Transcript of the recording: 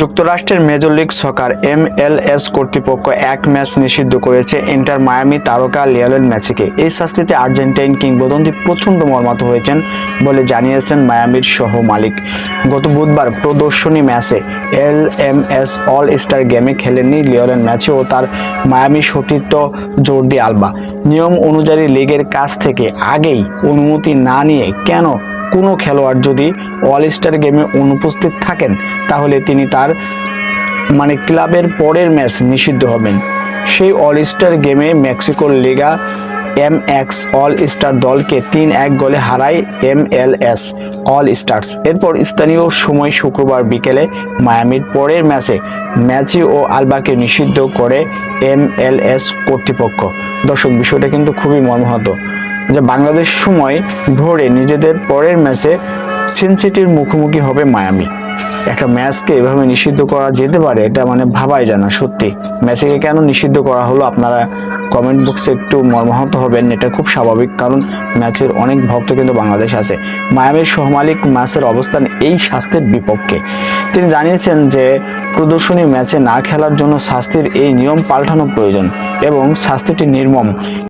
যুক্তরাষ্ট্রের major league সকার MLS কর্তৃপক্ষ এক ম্যাচ নিষিদ্ধ করেছে ইন্টার মায়ামি তারকা লিওনেল মেসিকে। এই শাস্তিতে আর্জেন্টাইন কিংবদন্তি প্রচণ্ড মর্মাহত হয়েছেন বলে জানিয়েছেন মায়ামির সহ মালিক। গত বুধবার প্রদর্শনী ম্যাচে L M S all star গেমে খেলেননি লিওনেল ম্যাচে ও তার মায়ামি সতীর্থ জর্দি আলবা। নিয়ম অনুযায়ী লিগের কাছ থেকে আগেই অনুমতি না নিয়ে কেন কোনো খেলোয়াড় যদি অল স্টার গেমে অনুপস্থিত থাকেন, তাহলে তিনি তার মানে ক্লাবের পরের ম্যাচ নিষিদ্ধ হবেন। সেই অল স্টার গেমে মেক্সিকোর Liga M X all star দলকে তিন এক গোলে হারায় M L S all stars এরপর স্থানীয় সময় শুক্রবার বিকেলে মায়ামির পরের ম্যাচে ম্যাচি ও আলবাকে নিষিদ্ধ করে এম এল এস কর্তৃপক্ষ। দর্শক, বিষয়টা কিন্তু খুবই মর্মাহত। যে বাংলাদেশ সময় ভোরে নিজেদের পরের ম্যাচে সিনসিটির মুখোমুখি হবে মায়ামি। একটা ম্যাচকে এভাবে নিষিদ্ধ করা যেতে পারে, এটা মানে ভাবাই যায় না, সত্যি। ম্যাচকে কেন নিষিদ্ধ করা হলো আপনারা কমেন্ট বক্সে একটু মর্মাহত হবেন, এটা খুব স্বাভাবিক, কারণ ম্যাচের অনেক ভক্ত কিন্তু বাংলাদেশ আছে। মায়ামির সহমালিক ম্যাচের অবস্থান এই শাস্তির বিপক্ষে। তিনি জানিয়েছেন যে, প্রদর্শনী ম্যাচে না খেলার জন্য শাস্তির এই নিয়ম পাল্টানো প্রয়োজন এবং শাস্তিটি নির্মম।